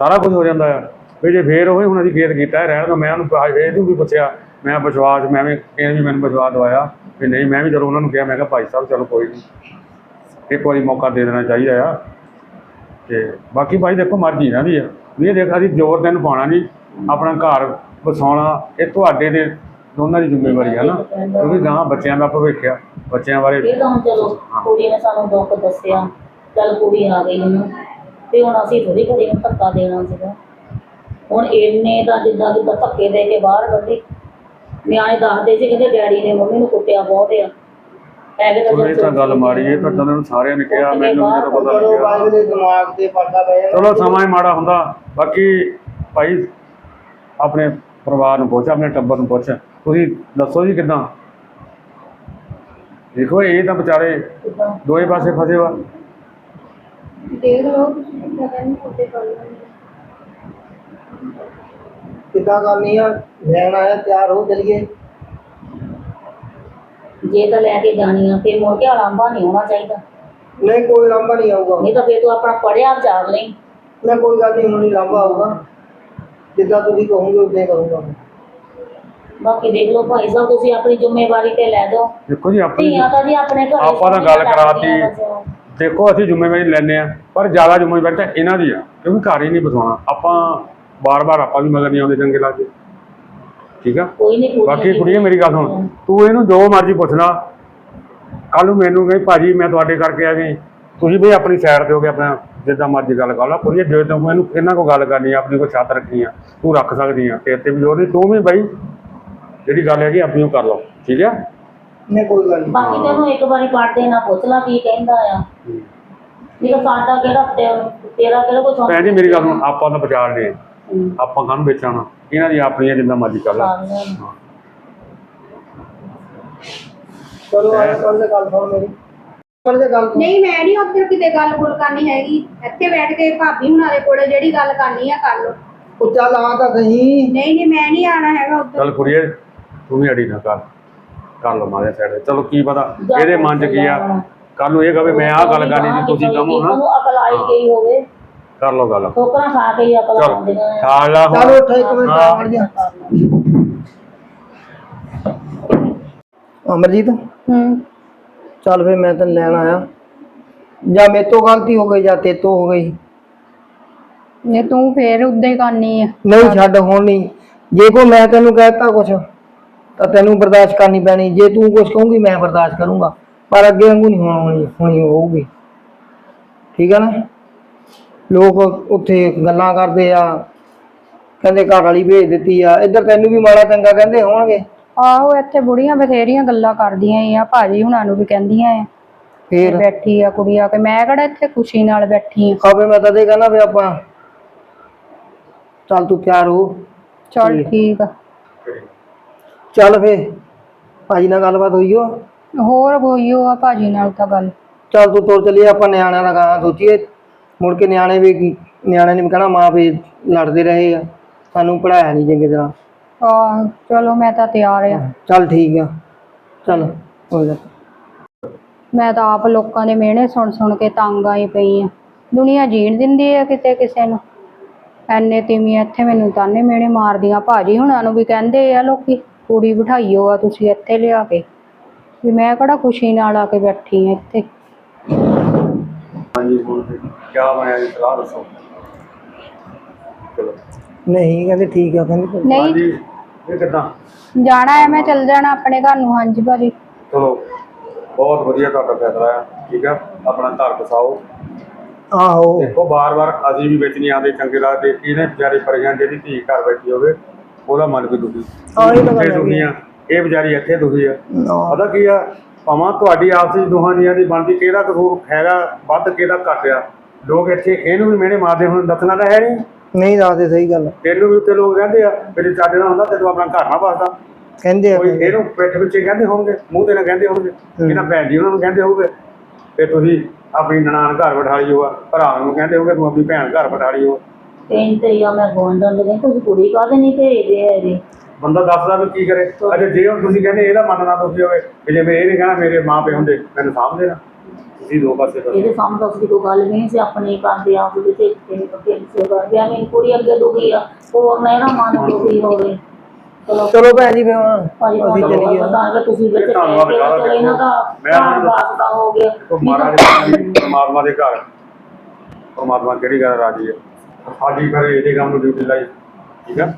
ਸਾਰਾ ਕੁਝ ਹੋ ਜਾਂਦਾ ਆ। ਵੀ ਜੇ ਫੇਰ ਹੋਏ ਹੁਣ ਅਸੀਂ ਖੇਤ ਕੀਤਾ ਰਹਿਣ ਦਾ ਮੈਂ ਉਹਨੂੰ ਫੇਰ ਵੀ ਪੁੱਛਿਆ ਮੈਂ ਵਿਸ਼ਵਾਸ ਮੈਂ ਵੀ ਇਹਨੇ ਵੀ ਮੈਨੂੰ ਵਿਸ਼ਵਾਸ ਦਵਾਇਆ। ਵੀ ਨਹੀਂ ਮੈਂ ਵੀ ਚਲੋ ਉਹਨਾਂ ਨੂੰ ਕਿਹਾ ਮੈਂ ਕਿਹਾ ਭਾਈ ਸਾਹਿਬ ਚਲੋ ਕੋਈ ਨਹੀਂ। ਇੱਕ ਵਾਰੀ ਮੌਕਾ ਦੇ ਦੇਣਾ ਚਾਹੀਦਾ ਆ। ਤੇ ਬਾਕੀ ਭਾਈ ਦੇਖੋ ਮਰਜ਼ੀ ਇਹਨਾਂ ਦੀ ਆ। ਵੀ ਇਹ ਦੇਖ ਅਸੀਂ ਜ਼ੋਰ ਤੈਨੂੰ ਪਾਉਣਾ ਨਹੀਂ। ਆਪਣਾ ਘਰ ਵਸਾਉਣਾ ਇਹ ਤੁਹਾਡੇ ਦੇ ਦੋਨਾਂ ਦੀ ਜ਼ਿੰਮੇਵਾਰੀ ਹੈ ਨਾ। ਕਿਉਂਕਿ ਗਾਂ ਬੱਚਿਆਂ ਦਾ ਭਵਿੱਖ ਆ। ਬੱਚਿਆਂ ਬਾਰੇ ਇਹ ਤਾਂ ਹੁਣ ਚਲੋ ਕੁੜੀ ਨੇ ਸਾਨੂੰ ਦੁੱਖ ਦੱਸਿਆ। ਚੱਲ ਕੁੜੀ ਆ ਗਈ ਉਹਨੂੰ ਤੇ ਹੁਣ ਅਸੀਂ ਥੋੜੀ ਕੁੜੀ ਨੂੰ ਧੱਕਾ ਦੇਣਾ ਸੀਗਾ। ਹੁਣ ਇਹਨੇ ਤਾਂ ਜਿੱਦਾਂ ਜਿੱਦਾਂ ਧੱਕੇ ਦੇ ਕੇ ਬਾਹਰ ਕੱਢੀ। ਨਿਆਣੇ ਦੱਸਦੇ ਸੀ ਕਹਿੰਦੇ ਡੈਡੀ ਨੇ ਮੰਮੀ ਨੂੰ ਕੁੱਟਿਆ ਬਹੁਤ ਆ। ਐਵੇਂ ਤਾਂ ਤਾਂ ਗੱਲ ਮਾੜੀ ਇਹ ਤਾਂ ਤੁਹਾਨੂੰ ਸਾਰਿਆਂ ਨੇ ਕਿਹਾ ਮੈਨੂੰ ਵੀ ਜਦੋਂ ਪਤਾ ਚਲੋ ਲੱਗਿਆ। ਬਾਅਦ ਦੇ ਦਿਮਾਗ ਤੇ ਪਰਦਾ ਪੈ ਜਾਂਦਾ। ਚਲੋ ਸਮਾਂ ਹੀ ਮਾੜਾ ਹੁੰਦਾ। ਬਾਕੀ ਭਾਈ ਆਪਣੇ ਪਰਿਵਾਰ ਨੂੰ ਪੁੱਛ ਆਪਣੇ ਟੱਬਰ ਨੂੰ ਪੁੱਛ। ਤੁਸੀਂ ਦੱਸੋ ਜੀ ਕਿਦਾਂ? ਦੇਖੋ ਇਹ ਤਾਂ ਵਿਚਾਰੇ ਦੋਏ ਪਾਸੇ ਫਸੇ ਵਾ। ਦੇਖ ਲਓ ਤੁਸੀਂ ਕਿੱਦਾਂ ਕਹਿੰਦੇ ਕੁੱਤੇ ਕਰ ਲੈਣਗੇ ਕਿੱਦਾਂ ਕਰਨੀ ਆ? ਲੈਣ ਆਇਆ ਤਿਆਰ ਹੋ ਚਲੀਏ। ਜੇ ਤਾਂ ਲੈ ਕੇ ਜਾਣੀ ਆ ਫਿਰ ਮੁੜ ਕੇ ਆਲਾਂਭਾ ਨਹੀਂ ਹੋਣਾ ਚਾਹੀਦਾ। ਨਹੀਂ ਕੋਈ ਲਾਂਭਾ ਨਹੀਂ ਆਊਗਾ। ਨਹੀਂ ਤਾਂ ਫਿਰ ਤੂੰ ਆਪਣਾ ਪੜਿਆ ਵਿਚਾਰ ਲਈ। ਮੈਂ ਕੋਈ ਗੱਲ ਨਹੀਂ ਹੁਣ ਨਹੀਂ ਲਾਂਭਾ ਆਊਗਾ। ਜਿੱਦਾਂ ਤੁਸੀਂ ਕਹੋਗੇ ਉਦਾਂ ਹੀ ਕਰੂੰਗਾ ਮੈਂ। ਬਾਕੀ ਦੇਖ ਲਓ ਭਾਈ ਸਾਹਿਬ ਤੁਸੀਂ ਆਪਣੀ ਜ਼ਿੰਮੇਵਾਰੀ ਤੇ ਲੈ ਦਿਓ ਦੇਖੋ ਜੀ ਆਪਣੀ ਧੀਆਂ ਤਾਂ ਜੀ ਆਪਣੇ ਘਰ ਆਪਾਂ ਤਾਂ ਗੱਲ ਕਰਾਤੀ। ਦੇਖੋ ਅਸੀਂ ਜ਼ਿੰਮੇਵਾਰੀ ਲੈਂਦੇ ਆ ਪਰ ਜ਼ਿਆਦਾ ਜ਼ਿੰਮੇਵਾਰੀ ਤਾਂ ਇਹਨਾਂ ਦੀ ਆ ਕਿਉਂਕਿ ਘਰ ਹੀ ਨਹੀਂ ਬਸਾਉਣਾ। ਆਪਾਂ ਬਾਰ-ਬਾਰ ਆਪਾਂ ਵੀ ਮਗਰ ਨਹੀਂ ਆਉਂਦੇ ਚੰਗੇ ਲੱਗਦੇ। ਠੀਕ ਆ? ਕੋਈ ਨਹੀਂ ਬਾਕੀ ਕੁੜੀਏ ਮੇਰੀ ਗੱਲ ਸੁਣ। ਤੂੰ ਇਹਨੂੰ ਜੋ ਮਰਜ਼ੀ ਪੁੱਛ ਲਾ ਕੱਲ ਨੂੰ ਮੈਨੂੰ ਕਹੇ ਭਾਜੀ ਮੈਂ ਤੁਹਾਡੇ ਕਰਕੇ ਆ ਗਈ। ਤੁਸੀਂ ਵੀ ਆਪਣੀ ਸਾਈਡ ਤੇ ਹੋਗੇ ਆਪਣਾ ਜਿੱਦਾਂ ਮਰਜ਼ੀ ਗੱਲ ਕਰ ਲਾ। ਕੁੜੀਏ ਜੇ ਤੂੰ ਮੈਨੂੰ ਇਹਨਾਂ ਕੋ ਗੱਲ ਕਰਨੀ ਆ ਆਪਣੀ ਕੋਈ ਛੱਤ ਰੱਖਣੀ ਆ ਤੂੰ ਰੱਖ ਸਕਦੀ ਆ। ਤੇਰੇ ਤੇ ਵੀ ਜ਼ੋਰ ਨਹੀਂ ਤੂੰ ਵੀ ਬਾਈ ਜਿਹੜੀ ਗੱਲ ਹੈਗੀ ਆਪਣੀ ਉਹ ਕਰ ਲਓ। ਠੀਕ ਆ? ਨਹੀਂ ਕੋਈ ਗੱਲ ਨਹੀਂ। ਬਾਕੀ ਤੈਨੂੰ ਇੱਕ ਵਾਰੀ ਪੜਦੇ ਨਾ ਪੁੱਛ ਲਾ ਕੀ ਕਹਿੰਦਾ ਆ। ਤਾਂ ਸਾਡਾ ਕਿਹੜਾ ਤੇਰਾ ਕਿਹੜਾ ਕੋਈ ਭੈਣ ਜੀ ਮੇਰੀ ਗੱਲ ਸੁਣ। ਆਪਾਂ ਤਾਂ ਵਿਚਾਰ ਨੇ ਆਪਾਂ ਕਾਹਨੂੰ ਵੇਚਣਾ? ਇਹਨਾਂ ਦੀ ਆਪਣੀਆਂ ਜਿੱਦਾਂ ਮਰਜ਼ੀ ਕਰ ਲਾ। ਚਲੋ ਆ ਕਰ ਦੇ ਗੱਲ ਸੁਣ ਮੇਰੀ। ਕਰ ਦੇ ਗੱਲ ਸੁਣ। ਨਹੀਂ ਮੈਂ ਨਹੀਂ ਉੱਧਰ ਕਿਤੇ ਗੱਲ ਗੁੱਲ ਕਰਨੀ ਹੈਗੀ। ਇੱਥੇ ਬੈਠ ਕੇ ਭਾਬੀ ਹੁਣਾਂ ਦੇ ਕੋਲੇ ਜਿਹੜੀ ਗੱਲ ਕਰਨੀ ਆ ਕਰ ਲਓ। ਉਹ ਚੱਲ ਆ ਤਾਂ ਸਹੀ। ਨਹੀਂ ਨਹੀਂ ਮੈਂ ਨਹੀਂ ਆਣਾ ਹੈਗਾ ਉੱਧਰ। ਚੱਲ ਕੁੜੀਏ ਤੂੰ ਵੀ ਅੜੀ ਨਾ ਕਰ। ਕਰ ਲਓ ਮਾਰੇ ਸਾਈਡ ਤੇ ਚਲੋ ਕੀ ਪਤਾ ਇਹਦੇ ਮਨ 'ਚ ਕੀ ਆ? ਕੱਲ ਨੂੰ ਇਹ ਕਹੇ ਮੈਂ ਆਹ ਗੱਲ ਕਰਨੀ ਸੀ ਤੁਸੀਂ ਕਹੋ ਨਾ। ਉਹਨੂੰ ਅਕਲ ਆਈ ਗਈ ਹੋਵੇ। ਕਰ ਲਓ ਗੱਲ। ਠੋਕਰਾਂ ਖਾ ਕੇ ਹੀ ਅਕਲ ਚਲ ਆਉਂਦੀਆਂ ਆ ਖਾ ਲਾ ਹੁਣ। ਚੱਲ ਉੱਠ ਇੱਕ ਮਿੰਟ ਆ ਮੜ ਜਾ। ਅਮਰਜੀਤ? ਹੂੰ। ਚੱਲ ਫੇ ਮੈਂ ਤੈਨੂੰ ਲੈਣ ਆਇਆ। ਜਾਂ ਮੇਰੇ ਤੋਂ ਗਲਤੀ ਹੋ ਗਈ ਜਾਂ ਤੇਰੇ ਤੋਂ ਹੋ ਗਈ। ਨੇ ਤੂੰ ਫੇਰ ਉਦਾਂ ਹੀ ਕਰਨੀ ਆ। ਨਹੀਂ ਛੱਡ ਹੁਣ ਨਹੀਂ। ਜੇ ਕੋ ਮੈਂ ਤੈਨੂੰ ਕਹਿਤਾ ਕੁਛ ਤਾਂ ਤੈਨੂੰ ਬਰਦਾਸ਼ਤ ਕਰਨੀ ਪੈਣੀ। ਜੇ ਤੂੰ ਕੁਛ ਕਹੂੰਗੀ ਮੈਂ ਬਰਦਾਸ਼ਤ ਕਰੂੰਗਾ। ਪਰ ਅੱਗੇ ਵਾਂਗੂ ਨਹੀਂ ਹੋਣਾ ਹੋਣੀ ਹੋਣੀ ਹੋਊਗੀ। ਠੀਕ ਹੈ ਨਾ? ਲੋਕ ਉੱਥੇ ਗੱਲਾਂ ਕਰਦੇ ਆ ਕਹਿੰਦੇ ਘਰ ਵਾਲੀ ਭੇਜ ਦਿੱਤੀ ਆ ਇੱਧਰ ਤੈਨੂੰ ਵੀ ਮਾੜਾ ਚੰਗਾ ਕਹਿੰਦੇ ਹੋਣਗੇ। ਆਹੋ ਇੱਥੇ ਬੁੜੀਆਂ ਬਥੇਰੀਆਂ ਗੱਲਾਂ ਕਰਦੀਆਂ ਆ ਭਾਜੀ ਹੁਣਾਂ ਨੂੰ ਵੀ ਕਹਿੰਦੀਆਂ ਆ। ਫੇਰ? ਬੈਠੀ ਆ ਕੁੜੀ ਆ ਕੇ ਮੈਂ ਕਿਹੜਾ ਇੱਥੇ ਖੁਸ਼ੀ ਨਾਲ ਬੈਠੀ ਆ। ਖਾਵੇ ਮੈਂ ਤਾਂ ਇਹ ਕਹਿੰਦਾ ਵੀ ਆਪਾਂ ਚੱਲ ਤੂੰ ਤਿਆਰ ਹੋ। ਚਲ ਠੀਕ ਆ। ਚੱਲ ਫੇ ਭਾਜੀ ਨਾਲ ਗੱਲਬਾਤ ਹੋਈ ਓ? ਹੋਰ ਗੋਈਓ ਆ ਭਾਜੀ ਨਾਲ ਤਾਂ ਗੱਲ। ਚੱਲ ਤੂੰ ਤੁਰ ਚੱਲੀਏ ਆਪਾਂ ਨਿਆਣਿਆਂ ਦਾ ਗਾਣਾ ਸੋਚੀਏ। ਮੁੜ ਕੇ ਨਿਆਣੇ ਵੀ ਕੀ ਨਿਆਣੇ ਨੇ ਵੀ ਕਹਿਣਾ ਮਾਂ ਪਿਓ ਲੜਦੇ ਰਹੇ ਆ ਸਾਨੂੰ ਪੜਾਇਆ ਨਹੀਂ ਚੰਗੀ ਤਰ੍ਹਾਂ। ਆਹ ਚਲੋ ਮੈਂ ਤਾਂ ਤਿਆਰ ਆ। ਚੱਲ ਠੀਕ ਆ ਚੱਲ ਹੋ ਜਾ ਮੈਂ ਤਾਂ ਆਪ ਲੋਕਾਂ ਦੇ ਮਿਹਣੇ ਸੁਣ ਸੁਣ ਕੇ ਤੰਗ ਆਈ ਪਈ ਆ। ਦੁਨੀਆ ਜੀਣ ਦਿੰਦੀ ਆ ਕਿਤੇ ਕਿਸੇ ਨੂੰ। ਐਨੇ ਤੀਵੀਆਂ ਇੱਥੇ ਮੈਨੂੰ ਤਾਨੇ ਮਿਹਣੇ ਮਾਰਦੀਆਂ। ਭਾਜੀ ਹੁਣਾਂ ਨੂੰ ਵੀ ਕਹਿੰਦੇ ਆ ਲੋਕੀ ਕੁੜੀ ਬਿਠਾਈਓ ਆ ਤੁਸੀਂ ਇੱਥੇ ਲਿਆ ਕੇ। ਵੀ ਮੈਂ ਕਿਹੜਾ ਖੁਸ਼ੀ ਨਾਲ ਆ ਕੇ ਬੈਠੀ ਆ ਇੱਥੇ। ਹਾਂਜੀ ਹੁਣ ਕੀ ਬਣਿਆ ਜੀ ਸਲਾਹ ਦੱਸੋ। ਚਲੋ। ਨਹੀਂ ਕਹਿੰਦੇ ਠੀਕ ਆ ਕਹਿੰਦੇ ਨਹੀਂ। ਹਾਂਜੀ ਇਹ ਕਿੱਦਾਂ? ਜਾਣਾ ਹੈ ਮੈਂ ਚੱਲ ਜਾਣਾ ਆਪਣੇ ਘਰ ਨੂੰ। ਹਾਂਜੀ ਭਾਜੀ। ਚਲੋ ਬਹੁਤ ਵਧੀਆ ਤੁਹਾਡਾ ਫੈਸਲਾ ਆ। ਠੀਕ ਆ? ਆਪਣਾ ਘਰ ਬਸਾਓ ਆਹੋ। ਦੇਖੋ ਬਾਰ-ਬਾਰ ਅਸੀਂ ਵੀ ਵਿੱਚ ਨਹੀਂ ਆਉਂਦੇ ਚੰਗੇ ਲੱਗਦੇ। ਇਹਨੇ ਵਿਚਾਰੇ ਪਰੇਸ਼ਾਨ ਜਿਹੜੀ ਧੀ ਘਰ ਬੈਠੀ ਹੋਵੇ ਉਹਦਾ ਮਨ ਵੀ ਦੁਖੀ। ਆਹ ਇਹ ਤਾਂ ਗੱਲ ਇੱਥੇ ਹੈਗੀ ਦੁਖੀ ਆ ਇਹ ਵਿਚਾਰੀ ਇੱਥੇ ਦੁਖੀ ਆ। ਨਾ। ਪਤਾ ਕੀ ਆ? ਭਾਵਾਂ ਤੁਹਾਡੀ ਆਪਸ ਦੋਹਾਂ ਜੀਆਂ ਦੀ ਬਣਦੀ ਕਿਹਦਾ ਕਸੂਰ ਹੈਗਾ ਵੱਧ ਕਿਹਦਾ ਘੱਟ ਆ? ਲੋਕ ਇੱਥੇ ਇਹਨੂੰ ਵੀ ਮਿਹਣੇ ਮਾਰਦੇ ਹੁਣ ਦੱਸਣਾ ਤਾਂ ਹੈ ਨਹੀਂ। ਨਹੀਂ ਦੱਸਦੇ ਸਹੀ ਗੱਲ ਤੈਨੂੰ ਵੀ ਉੱਤੇ ਲੋਕ ਕਹਿੰਦੇ ਆ ਜੇ ਸਾਡੇ ਨਾਲ ਹੁੰਦਾ ਤੇ ਤੂੰ ਆਪਣਾ ਘਰ ਨਾ ਵਸਦਾ। ਕਹਿੰਦੇ ਆ ਕੋਈ ਇਹਨੂੰ ਪਿੱਠ ਵਿੱਚ ਹੀ ਕਹਿੰਦੇ ਹੋਣਗੇ ਮੂੰਹ ਤੇ ਨਾ ਕਹਿੰਦੇ ਹੋਣਗੇ। ਇਹਨਾਂ ਭੈਣ ਜੀ ਉਹਨਾਂ ਨੂੰ ਕਹਿੰਦੇ ਹੋਣਗੇ ਤੇ ਤੁਸੀਂ ਆਪਣੀ ਨਨਾਣ ਘਰ ਬਿਠਾ ਲਿਓ ਆ ਭਰਾ ਨੂੰ ਕਹਿੰਦੇ ਹੋਗੇ ਤੂੰ ਆਪਣੀ ਭੈਣ ਘਰ ਬਿਠਾ ਲਿਓ ਕਹਿੰਦੇ ਤੇ ਆ ਮੈਂ ਗੋਂਡਾਂ ਦੇ ਤੁਸੀਂ ਕੁੜੀ ਕਾਹਦੇ ਨਹੀਂ ਭੇਜਦੇ ਹੈਗੇ? ਬੰਦਾ ਦੱਸਦਾ ਵੀ ਕੀ ਕਰੇ। ਅਜੇ ਜੇ ਹੁਣ ਤੁਸੀਂ ਕਹਿੰਦੇ ਇਹਦਾ ਮੰਨਣਾ ਤੁਸੀਂ ਹੋਵੇ ਕਿ ਜੇ ਮੈਂ ਇਹ ਨਹੀਂ ਕਹਿਣਾ ਮੇਰੇ ਮਾਂ ਪਿਓ ਹੁੰਦੇ ਮੈਨੂੰ ਸਾਂਭਦੇ ਨਾ ਤੁਸੀਂ ਦੋ ਪਾਸੇ ਕਰੋ। ਇਹਦੇ ਸਾਹਮਣੇ ਉਸ ਦੀ ਕੋਈ ਗੱਲ ਨਹੀਂ ਸੀ ਆਪਣੇ ਕਰਦੇ ਆਪ ਦੇ ਤੇ ਤੇ ਤੇ ਸੇ ਕਰਦੇ ਆ ਮੇਰੀ ਕੁੜੀ ਅੱਗੇ ਦੁਖੀ ਆ। ਉਹ ਮੇਰਾ ਮਨ ਦੁਖੀ ਹੋਵੇ। ਚਲੋ। ਚਲੋ ਭੈਣ ਜੀ ਫੇ ਹੁਣ ਭਾਈ ਅਸੀਂ ਚੱਲੀਏ। ਪਤਾ ਕਿ ਤੁਸੀਂ ਵਿੱਚ ਧੰਨਵਾਦ ਕਰਾਂਗੇ। ਇਹਨਾਂ ਦਾ ਮੈਂ ਵਾਸਤਾ ਹੋ ਗਿਆ। ਤਾਂ- ਪਰਮਾਤਮਾ ਦੇ ਘਰ। ਪਰਮਾਤਮਾ ਕਿਹੜੀ ਗੱਲ ਰਾਜੀ ਹੈ ਸਾਡੀ ਫਿਰ ਇਹਦੇ ਕੰਮ ਨੂੰ ਡਿਊਟੀ ਲਾਈ। ਠੀਕ ਹਾਂ।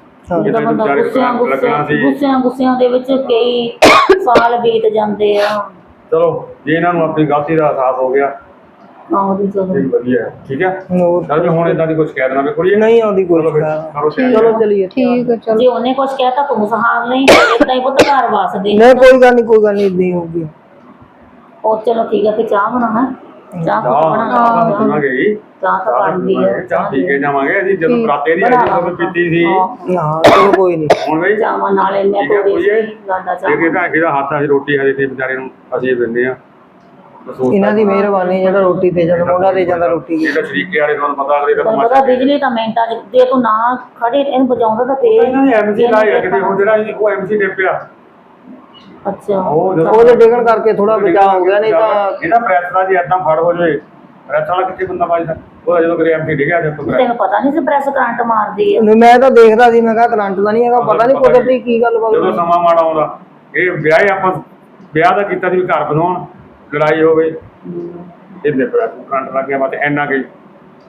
ਜਦੋਂ ਬੰਦਾ ਗੁੱਸਿਆਂ ਗੁੱਸਿਆਂ ਗੁੱਸਿਆਂ ਦੇ ਵਿੱਚ ਕਈ ਸਾਲ ਬੀਤ ਜਾਂਦੇ ਆ। ਚਲੋ ਜੇ ਇਹਨਾਂ ਨੂੰ ਆਪਣੀ ਗਲਤੀ ਦਾ ਅਹਿਸਾਸ ਹੋ ਗਿਆ ਜੀ ਚਲੋ। ਇਹ ਵਧੀਆ ਹੈ ਠੀਕ ਹੈ? ਹੋਰ ਚਲ ਵੀ ਹੁਣ ਇਦਾਂ ਦੀ ਕੋਈ ਸ਼ਿਕਾਇਤ ਨਾ ਕੁੜੀ ਨਹੀਂ ਆਉਂਦੀ ਕੋਈ ਚਲੋ ਫਿਰ, ਸ਼ਿਕਾਇਤ। ਕਰੋ ਤਿਆਰੀ। ਚਲੋ ਚੱਲੀਏ ਠੀਕ ਆ ਚਲੋ। ਜੇ ਉਹਨੇ ਕੁਝ ਕਹਿਤਾ ਤੂੰ ਸਹਾਰ ਨਹੀਂ ਇਦਾਂ ਹੀ ਪੁੱਤ ਘਰ ਵਸਦੇ ਨਹੀਂ ਕੋਈ ਗੱਲ ਨਹੀਂ ਕੋਈ ਗੱਲ ਨਹੀਂ ਇਦਾਂ ਹੀ ਹੋਊਗੀ। ਉਹ ਚਲੋ ਠੀਕ ਹੈ ਤੇ ਚਾਹ ਬਣਾ ਹੈ? ਚਾਹ ਪੁੱਤ ਚਾਹ ਬਣਾ ਚਾਹ ਚਾਹ ਸੁਣਾਂਗੇ ਜੀ ਚਾਹ ਤਾਂ ਬਣਦੀ ਹੈ ਚਾਹ ਪੀ ਕੇ ਜਾਵਾਂਗੇ। ਅਸੀਂ ਜਦੋਂ ਬਰਾਤੇ ਦੀ ਆਈ ਜਦੋਂ ਪੀਤੀ ਸੀ। ਹਾਂ। ਚਲੋ ਕੋਈ ਨਹੀਂ। ਹੁਣ ਵੀ ਚਾਵਾਂ ਨਾਲੇ ਮੈਂ ਠੀਕ ਹੈ ਕੋਈ ਕੋਈ ਇਹ ਸੀ ਲਾਡਾ ਚਾਹ ਇਹ ਇਹਦਾ ਹੱਥ ਅਸੀਂ ਰੋਟੀ ਹਜੇ ਤੇ ਵਿਚਾਰੇ ਨੂੰ ਅਸੀਂ ਦਿੰਦੇ ਆ ਇਹਨਾਂ ਦੀ ਮਿਹਰਬਾਨੀ ਜਿਹੜਾ ਰੋਟੀ ਦੇ ਜਾਂਦਾ ਮੁੰਡਾ ਦੇ ਜਾਂਦਾ ਰੋਟੀ। ਜਿਹੜਾ ਸ਼ਰੀਕੇ ਵਾਲੇ ਤੁਹਾਨੂੰ ਪਤਾ ਅਗਲੇ ਦਾ ਤੈਨੂੰ ਪਤਾ ਬਿਜਲੀ ਤਾਂ ਮਿੰਟਾਂ ਚ ਜੇ ਤੂੰ ਨਾ ਖੜੇ ਇਹਨੂੰ ਬਚਾਉਂਦਾ ਤਾਂ ਤੇਜ਼। ਇਹਨਾਂ ਨੇ ਐਮਸੀ ਲਾਇਆ ਕਿਤੇ ਉਹ ਜਿਹੜਾ ਉਹ ਐਮਸੀ ਨੇ ਪਿਆ। ਅੱਛਾ। ਉਹ ਜਦੋਂ ਉਹਦੇ ਡਿੱਗਣ ਕਰਕੇ ਥੋੜਾ ਬਚਾਅ ਹੋ ਗਿਆ ਨਹੀਂ ਤਾਂ ਇਹਦਾ ਪ੍ਰੈਸ ਦਾ ਜੀ ਏਦਾਂ ਫੜ ਹੋ ਜਾਵੇ ਪ੍ਰੈਸ ਵਾਲਾ ਕਿੱਥੇ ਬੰਦਾ ਵੱਜਦਾ ਉਹ ਜਦੋਂ ਕਰੇ ਐਮਸੀ ਡਿੱਗਿਆ ਜਦ ਤੋਂ ਤੈਨੂੰ ਪਤਾ ਨਹੀਂ ਸੀ ਪ੍ਰੈਸ ਕਰੰਟ ਮਾਰਦੀ ਹੈ। ਨਹੀਂ, ਮੈਂ ਤਾਂ ਦੇਖਦਾ ਸੀ ਮੈਂ ਕਿਹਾ ਕਰੰਟ ਦਾ ਨਹੀਂ ਹੈਗਾ ਪਤਾ ਨਹੀਂ ਕੁਦਰਤੀ ਕੀ ਗੱਲ ਜਦੋਂ ਸਮਾਂ ਮਾੜਾ ਆਉਂਦਾ ਇਹ ਵਿਆਹ ਹੀ ਆਪਾਂ ਵਿਆਹ ਦਾ ਕੀਤਾ ਸੀ ਵੀ ਘਰ ਬਣਾਉਣ ਲੜਾਈ ਹੋਵੇ ਇਹਦੇ ਪ੍ਰੈਸ ਕਰੰਟ ਲੱਗ ਗਿਆ ਬਸ ਇੰਨਾ ਕਿ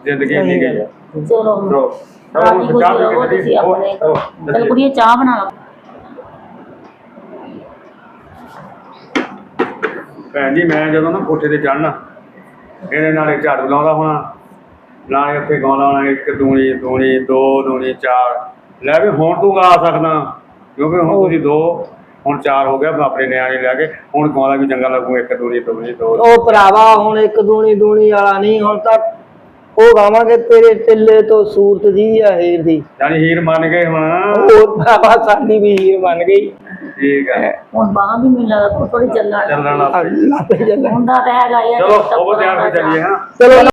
ਜ਼ਿੰਦਗੀ ਨਹੀਂ ਗਈ ਚਲੋ। ਚਲੋ ਚਾਹ ਤੁਸੀਂ। ਆਪਣੇ ਚਲੋ। ਕੁੜੀਏ ਬਣਾ ਲਾ ਭੈਣ ਜੀ ਮੈਂ ਜਦੋਂ ਨਾ ਕੋਠੇ ਤੇ ਚੜਨਾ ਇਹਦੇ ਨਾਲੇ ਝਾੜੂ ਲਾਉਂਦਾ ਹੋਣਾ। ਨਾਲੇ ਉੱਥੇ ਗਾਉਂਦਾ ਹੋਣਾ ਇੱਕ ਦੂਣੀ ਦੂਣੀ ਦੋ ਦੂਣੀ ਚਾਰ। ਲੈ ਵੀ ਹੁਣ ਤੂੰ ਗਾ ਸਕਦਾ ਕਿਉਂਕਿ ਹੁਣ ਤੁਸੀਂ ਦੋ ਹੁਣ ਚਾਰ ਹੋ ਗਿਆ ਆਪਣੇ ਨਿਆਣੇ ਲੈ ਕੇ ਹੁਣ ਗਾਉਂਦਾ ਵੀ ਚੰਗਾ ਲੱਗੂ ਇੱਕ ਦੂਣੀ ਦੂਣੀ ਦੋ ਉਹ ਭਰਾਵਾ ਹੁਣ ਇੱਕ ਦੂਣੀ ਦੂਣੀ ਵਾਲਾ ਨਹੀਂ ਹੁਣ ਤਾਂ ਉਹ ਗਾਵਾਂਗੇ ਤੇਰੇ ਟਿੱਲੇ ਤੋਂ ਸੂਰਤ ਦੀ ਆ ਹੀਰ ਦੀ। ਯਾਨੀ ਹੀਰ ਮੰਨ ਗਏ ਹੁਣ। ਹੋਰ ਭਰਾਵਾ ਸਾਡੀ ਵੀ ਹੀਰ ਬਣ ਗਈ। ਠੀਕ ਹੈ ਹੁਣ ਬਾਹਾਂ ਵੀ ਮੈਨੂੰ ਲੱਗਦਾ ਥੋੜੀ ਚੱਲਣ ਚੱਲਣ ਲੱਗ ਪਈ। ਲੱਗ ਚੱਲ ਮੁੰਡਾ ਤਾਂ ਹੈਗਾ ਯਾਰ ਚਲੋ ਉਹ ਤਿਆਰ ਹੋ ਚੱਲੀਏ ਹਾਂ। ਚਲੋ